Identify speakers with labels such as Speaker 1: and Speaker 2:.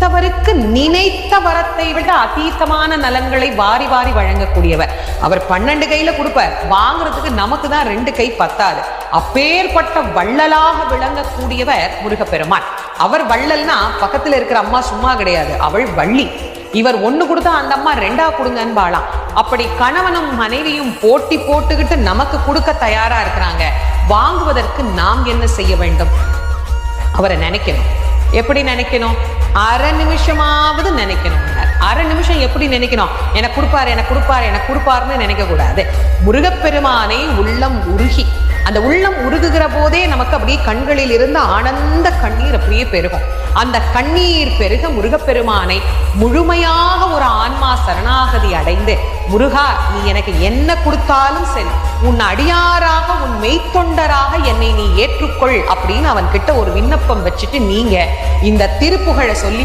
Speaker 1: நினைத்தவருக்கு நினைத்த வரத்தை விட அதீதமான நலன்களை வாரி வாரி வழங்கக்கூடியவர். அவர் பன்னெண்டு கையில கொடுப்பார். வாங்குறதுக்கு நமக்கு தான் ரெண்டு கை பத்தாது. அப்பேற்பட்ட வள்ளலாக விளங்கக்கூடியவர் முருகப்பெருமான். அவர் வள்ளல்னா பக்கத்துல இருக்கிற அம்மா சும்மா கிடையாது. அவள் வள்ளி. இவர் ஒண்ணு கொடுத்தா அந்த அம்மா ரெண்டா கொடுங்கன்னு அப்படி கணவனும் மனைவியும் போட்டி போட்டுக்கிட்டு நமக்கு கொடுக்க தயாரா இருக்கிறாங்க. வாங்குவதற்கு நாம் என்ன செய்ய வேண்டும்? அவரை நினைக்கணும். எப்படி நினைக்கணும்? அரை நிமிஷமாவது நினைக்கணும். அரை நிமிஷம் எப்படி நினைக்கணும்? எனக்கு கொடுப்பாரு எனக்கு கொடுப்பாரு எனக்கு கொடுப்பாருன்னு நினைக்க கூடாது. முருகப்பெருமானை உள்ளம் உருகி அந்த உள்ளம் உருகுகிற போதே நமக்கு அப்படியே கண்களில் இருந்து ஆனந்த கண்ணீர் அப்படியே பெருகும். அந்த கண்ணீர் பெருக முருகப்பெருமானை முழுமையாக ஒரு ஆன்மா சரணாகதி அடைந்து முருகா நீ எனக்கு என்ன கொடுத்தாலும் சரி உன் அடியாராக உன் மெய்த்தொண்டராக என்னை நீ ஏற்றுக்கொள் அப்படின்னு அவன் கிட்ட ஒரு விண்ணப்பம் வச்சுட்டு நீங்க இந்த திருப்புகழை சொல்லி